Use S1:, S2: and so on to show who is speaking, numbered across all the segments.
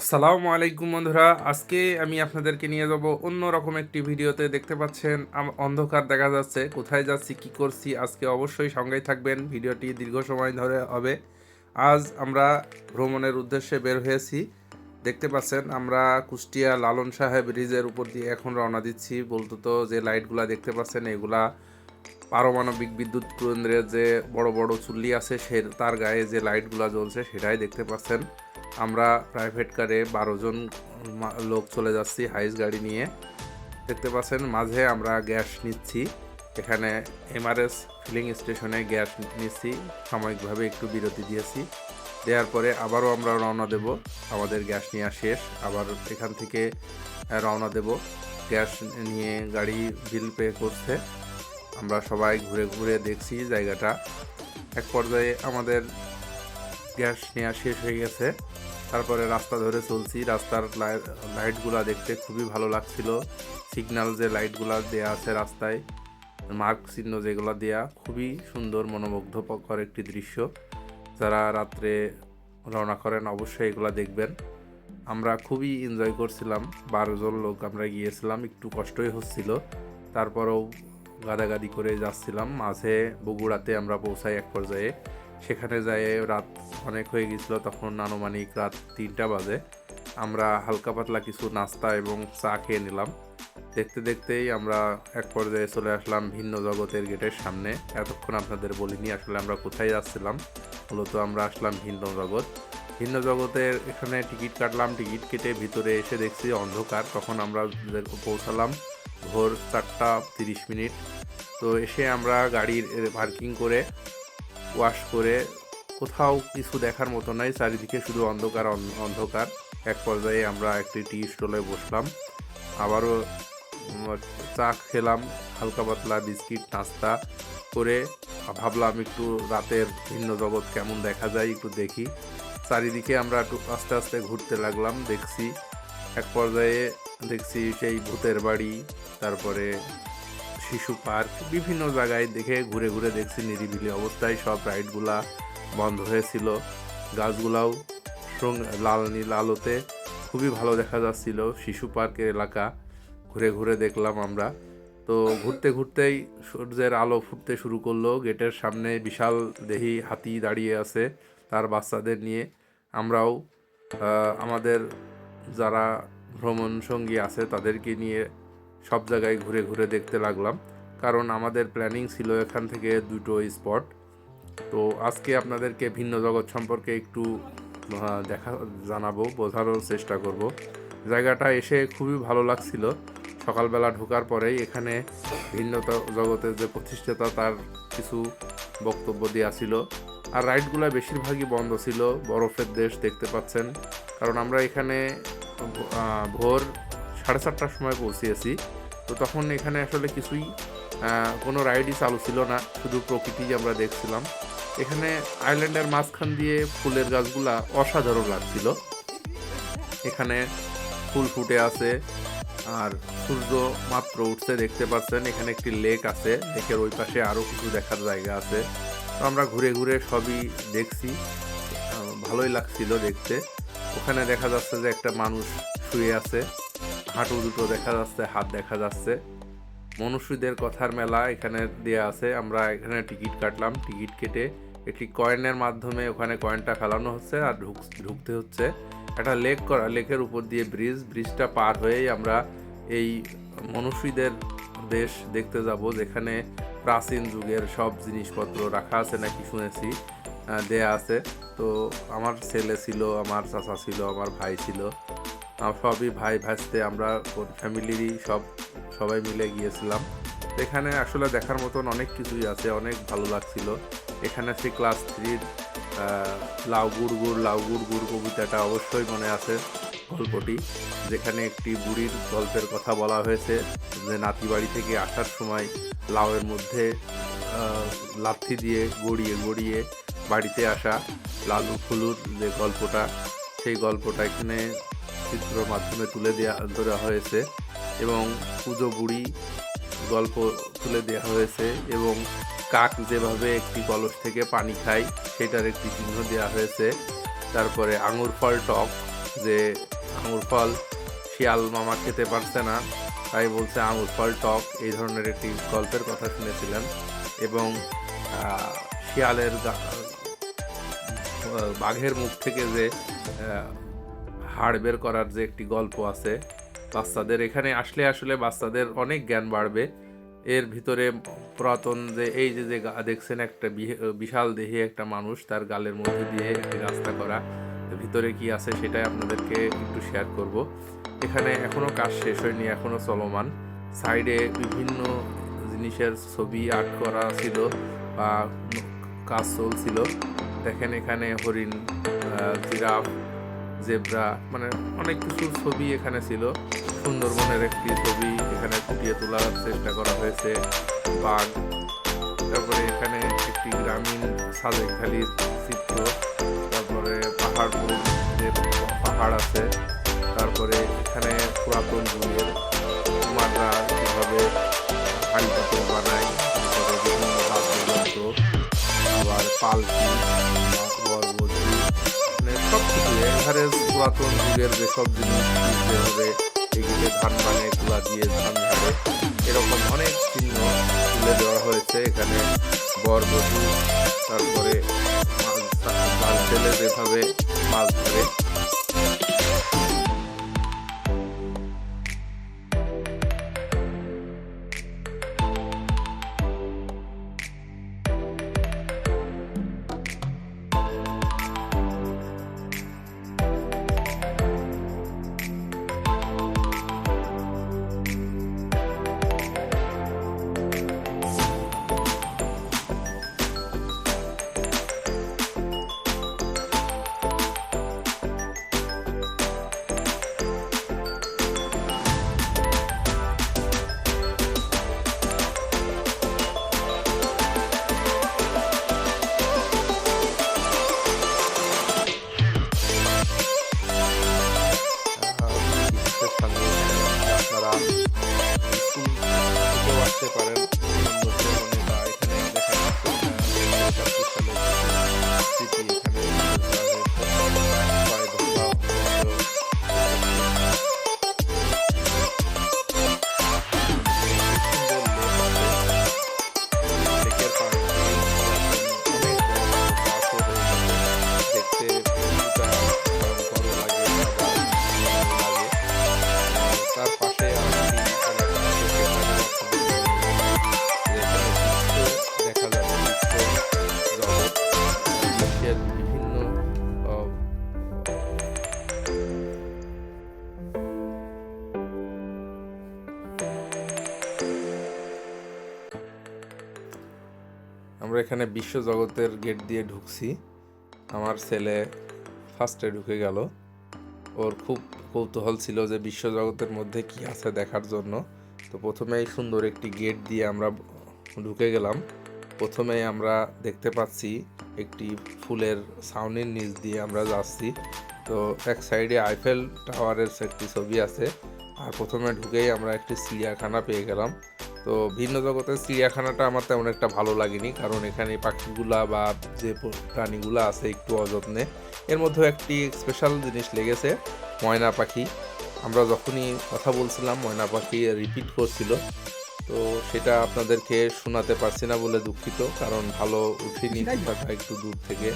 S1: আসসালামু আলাইকুম বন্ধুরা। আজকে আমি আপনাদেরকে নিয়ে যাব অন্য রকম একটি ভিডিওতে। দেখতে পাচ্ছেন অন্ধকার দেখা যাচ্ছে। কোথায় যাচ্ছি, কি করছি, আজকে অবশ্যই সঙ্গেই থাকবেন। ভিডিওটি দীর্ঘ সময় ধরে হবে। আজ আমরা ভ্রমণের উদ্দেশ্যে বের হয়েছি। দেখতে পাচ্ছেন, আমরা কুষ্টিয়া লালন সাহেব ব্রিজের উপর দিয়ে এখন রওনা দিচ্ছি। বলতো তো, যে লাইটগুলা দেখতে পাচ্ছেন, এগুলা পারমাণবিক বিদ্যুৎ কেন্দ্রের যে বড় বড় চুল্লি আছে, সে তার গায়ে যে লাইটগুলা জ্বলছে, সেটাই দেখতে পাচ্ছেন। আমরা প্রাইভেট কারে বারো জন মা- লোক চলে যাচ্ছি হাইস গাড়ি নিয়ে। দেখতে পাচ্ছেন, মাঝে আমরা গ্যাস নিচ্ছি। এখানে এমআরএস ফিলিং স্টেশনে গ্যাস নিচ্ছি। সাময়িকভাবে একটু বিরতি দিয়েছি। দেওয়ার পরে আবারও আমরা রওনা দেব। আমাদের গ্যাস নেওয়া শেষ। আবার এখান থেকে রওনা দেব। গ্যাস নিয়ে গাড়ি বিল পে করছে। আমরা সবাই ঘুরে ঘুরে দেখছি জায়গাটা। এক পর্যায়ে আমাদের গ্যাস নেওয়া শেষ হয়ে গেছে। তারপরে রাস্তা ধরে চলছি। রাস্তার লাই- লাইটগুলা দেখতে খুবই ভালো লাগছিল। সিগন্যাল যে লাইটগুলা দেয়া আছে রাস্তায় মার্ক চিহ্ন যেগুলো দেয়া, খুবই সুন্দর মনোমুগ্ধকর একটি দৃশ্য। যারা রাত্রে রওনা করেন অবশ্যই এগুলো দেখবেন। আমরা খুবই এনজয় করছিলাম। বারো জন লোক আমরা গিয়েছিলাম, একটু কষ্টই হচ্ছিল। তারপরেও গাদাগাদি করে যাচ্ছিলাম। মাঝে বগুড়াতে আমরা পৌঁছাই এক পর্যায়ে। সেখানে যাই রাত অনেক হয়ে গেছিল তখন আনুমানিক রাত তিনটা বাজে। আমরা হালকা পাতলা কিছু নাস্তা এবং চা খেয়ে নিলাম। দেখতে দেখতেই আমরা এক পর্যায়ে চলে আসলাম ভিন্ন জগতের গেটের সামনে। এতক্ষণ আপনাদের বলিনি আসলে আমরা কোথায় যাচ্ছিলাম। মূলত আমরা আসলাম ভিন্ন জগৎ। ভিন্ন জগতের এখানে টিকিট কাটলাম, টিকিট কেটে ভিতরে এসে দেখছি অন্ধকার। তখন আমরা পৌঁছালাম। ভোর চারটা তিরিশ মিনিট। তো এসে আমরা গাড়ির পার্কিং করে ওয়াশ করে কোথাও কিছু দেখার মতো নাই, চারিদিকে শুধু অন্ধকার অন্ধকার। এক পর্যায়ে আমরা একটি টি স্টলে বসলাম। আবারও চা খেলাম, হালকা পাতলা বিস্কিট, নাস্তা করে। ভাবলাম একটু রাতের ভিন্ন জগৎ কেমন দেখা যায় একটু দেখি। চারিদিকে আমরা একটু আস্তে আস্তে ঘুরতে লাগলাম, দেখছি। এক পর্যায়ে দেখছি সেই ভূতের বাড়ি, তারপরে শিশু পার্ক, বিভিন্ন জায়গায় দেখে ঘুরে ঘুরে দেখছি নিরিবিলি অবস্থায় সব রাইডগুলা বন্ধ হয়েছিল। গাছগুলাও লাল নীল আলোতে খুবই ভালো দেখা যাচ্ছিল শিশু পার্কের এলাকা। ঘুরে ঘুরে দেখলাম আমরা। তো ঘুরতে ঘুরতেই সূর্যের আলো ফুটতে শুরু করল। গেটের সামনে বিশাল দেহি হাতি দাঁড়িয়ে আছে তার বাচ্চাদের নিয়ে। আমরাও আমাদের যারা ভ্রমণ সঙ্গী আছে তাদেরকে নিয়ে সব জায়গায় ঘুরে ঘুরে দেখতে লাগলাম। কারণ আমাদের প্ল্যানিং ছিল এখান থেকে দুটো স্পট তো আজকে আপনাদেরকে ভিন্ন জগৎ সম্পর্কে একটু দেখা, জানাব, বোঝানোর চেষ্টা করব। জায়গাটা এসে খুবই ভালো লাগছিল। সকালবেলা ঢোকার পরেই এখানে ভিন্ন জগতের যে প্রতিষ্ঠাতা তার কিছু বক্তব্য দেওয়া ছিল। আর রাইডগুলো বেশিরভাগই বন্ধ ছিল। বরফের দেশ দেখতে পাচ্ছেন। কারণ আমরা এখানে ভোর সাড়ে চারটার সময় পৌঁছিয়েছি। তো তখন এখানে আসলে কিছুই কোনো রাইডই চালু ছিল না, শুধু প্রকৃতি আমরা দেখছিলাম। এখানে আইল্যান্ডের মাঝখান দিয়ে ফুলের গাছগুলা অসাধারণ লাগছিল। এখানে ফুল ফুটে আছে, আর সূর্য মাত্র উঠছে, দেখতে পাচ্ছেন, এখানে একটি লেক আছে লেকের ওই পাশে আরও কিছু দেখার জায়গা আছে। তো আমরা ঘুরে ঘুরে সবই দেখছি ভালোই লাগছিল দেখতে। ওখানে দেখা যাচ্ছে যে একটা মানুষ শুয়ে আছে। হাঁটু দুটো দেখা যাচ্ছে, হাত দেখা যাচ্ছে। মনুষ্যদের কথার মেলা এখানে দেয়া আছে। আমরা এখানে টিকিট কাটলাম, টিকিট কেটে একটি কয়েনের মাধ্যমে ওখানে কয়েনটা ফেলানো হচ্ছে আর ঢুক, ঢুকতে হচ্ছে। একটা লেক করা, লেকের উপর দিয়ে ব্রিজ, ব্রিজটা পার হয়েই আমরা এই মনুষ্যদের দেশ দেখতে যাব, যেখানে প্রাচীন যুগের সব জিনিসপত্র রাখা আছে নাকি শুনেছি দেয়া আছে। তো আমার ছেলে ছিল, আমার চাচা ছিল, আমার ভাই ছিল। সবই ভাই ভাসতে আমরা ফ্যামিলিরই সব, সবাই মিলে গিয়েছিলাম। এখানে আসলে দেখার মতন অনেক কিছুই আছে, অনেক ভালো লাগছিল। এখানে সেই ক্লাস থ্রির লাউ গুড় গুড়, লাউ গুড় গুড় কবিতাটা অবশ্যই মনে আছে গল্পটি, যেখানে একটি বুড়ির গল্পের কথা বলা হয়েছে যে নাতি বাড়ি থেকে আসার সময় লাউয়ের মধ্যে লাথি দিয়ে গড়িয়ে গড়িয়ে বাড়িতে আসা লালু ফুলুর যে গল্পটা, সেই গল্পটা এখানে চিত্র মাধ্যমে তুলে দেওয়া ধরা হয়েছে এবং পুজো বুড়ি গল্প তুলে দেওয়া হয়েছে এবং কাক যেভাবে একটি কলস থেকে পানি খায়, সেটার একটি চিহ্ন দেওয়া হয়েছে। তারপরে আঙুর ফল টক, যে আঙুর ফল শিয়াল মামা খেতে পারছে না, তাই বলছে আঙুর ফল টক, এই ধরনের একটি গল্পের কথা শুনেছিলেন এবং শিয়ালের বাঘের মুখ থেকে যে হাড় বের করার যে একটি গল্প আছে, বাচ্চাদের এখানে আসলে আসলে বাচ্চাদের অনেক জ্ঞান বাড়বে। এর ভিতরে পুরাতন যে, এই যে যে দেখছেন একটা বিশাল দেহে একটা মানুষ, তার গালের মধ্যে দিয়ে একটি রাস্তা করা। ভিতরে কি আছে সেটাই আপনাদেরকে একটু শেয়ার করব। এখানে এখনও কাজ শেষ হয়নি এখনও চলমান। সাইডে বিভিন্ন জিনিসের ছবি আর্ট করা ছিল বা কাজ চলছিল। দেখেন এখানে হরিণ জিরাফ জেব্রা মানে অনেক কিছু ছবি এখানে ছিল। সুন্দরবনের একটি ছবি, এখানে ফুটিয়ে তোলার চেষ্টা করা হয়েছে, বাঘ। তারপরে এখানে একটি গ্রামীণ সাজেকখালির চিত্র, তারপরে পাহাড়পুর যে পাহাড় আছে, তারপরে এখানে পুরাতন যুগের কুমাররা কীভাবে হাড়ি পাতল বানায় বিভিন্ন আবার পালকি এভারেজ পুরাতন যুগের যেসব জিনিস যেভাবে এগুলো ধান বানিয়ে তুলা দিয়ে ধান ধরে এরকম অনেক চিহ্ন তুলে দেওয়া হয়েছে। এখানে বরবটি তারপরে মাছ ফেলে যেভাবে মাছ ধরে এখানে বিশ্ব জগতের গেট দিয়ে ঢুকছি। আমার ছেলে ফার্স্টে ঢুকে গেল। ওর খুব কৌতূহল ছিল যে বিশ্ব জগতের মধ্যে কি আছে দেখার জন্য। তো প্রথমেই সুন্দর একটি গেট দিয়ে আমরা ঢুকে গেলাম। প্রথমেই আমরা দেখতে পাচ্ছি একটি ফুলের ছাউনির নিচ দিয়ে আমরা যাচ্ছি। তো এক সাইডে আইফেল টাওয়ারের একটি ছবি আছে। আর প্রথমে ঢুকেই আমরা একটি চিড়িয়াখানা পেয়ে গেলাম। তো ভিন্ন জগতের চিড়িয়াখানাটা আমার তেমন একটা ভালো লাগেনি কারণ এখানে পাখিগুলা বা যে প্রাণীগুলা আছে একটু অযত্নে এর মধ্যেও একটি স্পেশাল জিনিস লেগেছে ময়না পাখি। আমরা যখনই কথা বলছিলাম ময়না পাখি রিপিট করছিল। তো সেটা আপনাদেরকে শোনাতে পারছি না বলে দুঃখিত কারণ ভালো উঠিনি কথাটা একটু দূর থেকে।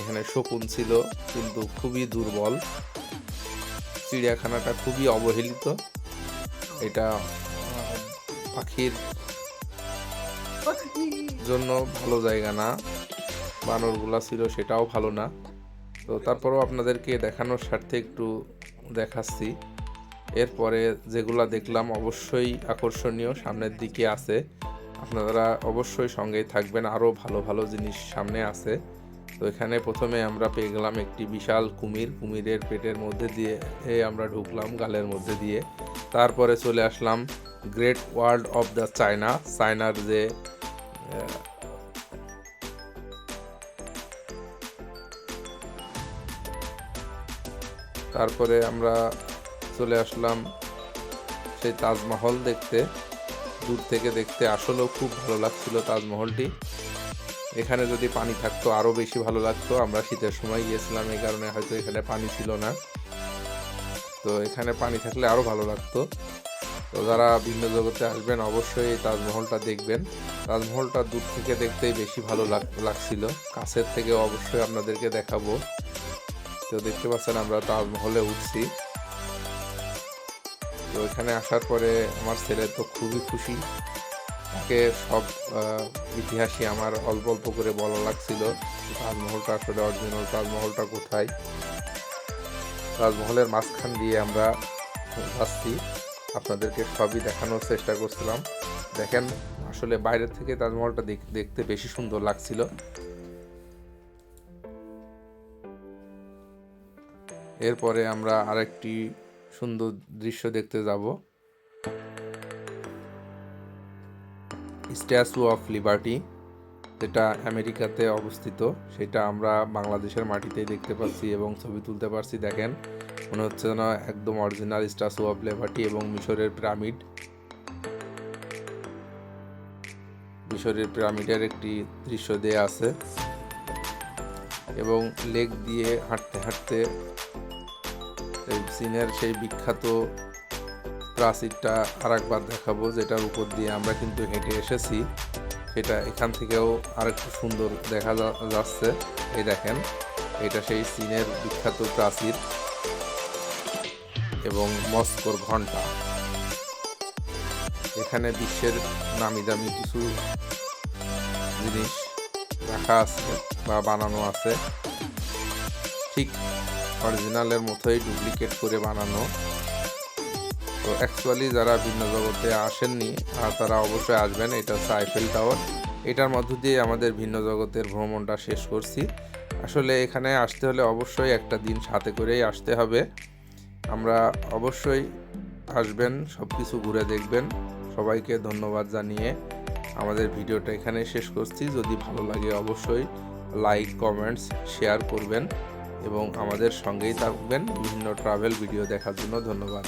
S1: এখানে শকুন ছিল কিন্তু খুবই দুর্বল। চিড়িয়াখানাটা খুবই অবহেলিত। এটা পাখির জন্য ভালো জায়গা না। বানরগুলা ছিল সেটাও ভালো না। তো তারপরেও আপনাদেরকে দেখানোর স্বার্থে একটু দেখাচ্ছি। এরপরে যেগুলা দেখলাম অবশ্যই আকর্ষণীয় সামনের দিকে আছে। আপনারা অবশ্যই সঙ্গেই থাকবেন আরও ভালো ভালো জিনিস সামনে আছে। তো এখানে প্রথমে আমরা পেয়ে গেলাম একটি বিশাল কুমির। কুমিরের পেটের মধ্যে দিয়ে আমরা ঢুকলাম গালের মধ্যে দিয়ে। তারপরে চলে আসলাম great world of the China চায়নার যে তারপরে আমরা চলে আসলাম সেই তাজমহল দেখতে। দূর থেকে দেখতে আসলেও খুব ভালো লাগছিল তাজমহলটি। এখানে যদি পানি থাকতো আরও বেশি ভালো লাগতো। আমরা শীতের সময় গিয়েছিলাম, এই কারণে হয়তো এখানে পানি ছিল না। তো এখানে পানি থাকলে আরও ভালো লাগতো। তো যারা ভিন্ন জগতে আসবেন, অবশ্যই তাজমহলটা দেখবেন। তাজমহলটা দূর থেকে দেখতেই বেশি ভালো লাগ- লাগছিল। কাছের থেকে অবশ্যই আপনাদেরকে দেখাবো। তো দেখতে পাচ্ছেন আমরা তাজমহলে উঠছি। তো এখানে আসার পরে আমার ছেলে তো খুবই খুশি। তাকে সব ইতিহাসই আমার অল্প অল্প করে বলা লাগছিল, তাজমহলটা আসলে অরিজিনাল তাজমহলটা কোথায়? তাজমহলের মাঝখান দিয়ে আমরা যাচ্ছি। আপনাদেরকে সবই দেখানোর চেষ্টা করছিলাম। দেখেন, আসলে বাইরের থেকে তাজমহলটা দেখ- দেখতে বেশি সুন্দর লাগছিল। এরপরে আমরা আরেকটি সুন্দর দৃশ্য দেখতে যাব। স্ট্যাচু অফ লিবার্টি যেটা আমেরিকাতে অবস্থিত, সেটা আমরা বাংলাদেশের মাটিতেই দেখতে পাচ্ছি এবং ছবি তুলতে পারছি। দেখেন, মনে হচ্ছে যেন একদম অরিজিনাল স্ট্যাচু অফ লিবার্টি এবং মিশরের পিরামিড মিশরের পিরামিডের একটি দৃশ্য দেয়া আছে এবং লেক দিয়ে হাঁটতে হাঁটতে এই চীনের সেই বিখ্যাত প্রাচীরটা আরেকবার দেখাবো, যেটার উপর দিয়ে আমরা কিন্তু হেঁটে এসেছি। সেটা এখান থেকেও আরেকটু সুন্দর দেখা যাচ্ছে। এই দেখেন, এটা সেই চীনের বিখ্যাত প্রাচীর এবং মস্কোর ঘণ্টা। এখানে বিশ্বের নামি দামি কিছু জিনিস রাখা আছে বা বানানো আছে। ঠিক অরিজিনালের মতোই ডুপ্লিকেট করে বানানো। তো অ্যাকচুয়ালি যারা ভিন্ন জগতে আসেননি আর তারা অবশ্যই আসবেন। এটা হচ্ছে আইফেল টাওয়ার এটার মধ্য দিয়ে আমাদের ভিন্ন জগতের ভ্রমণটা শেষ করছি। আসলে এখানে আসতে হলে অবশ্যই একটা দিন সাথে করেই আসতে হবে। আমরা অবশ্যই আসবেন সব কিছু ঘুরে দেখবেন। সবাইকে ধন্যবাদ জানিয়ে আমাদের ভিডিওটা এখানে শেষ করছি। যদি ভালো লাগে অবশ্যই লাইক কমেন্টস শেয়ার করবেন এবং আমাদের সঙ্গেই থাকবেন। বিভিন্ন ট্রাভেল ভিডিও দেখার জন্য ধন্যবাদ।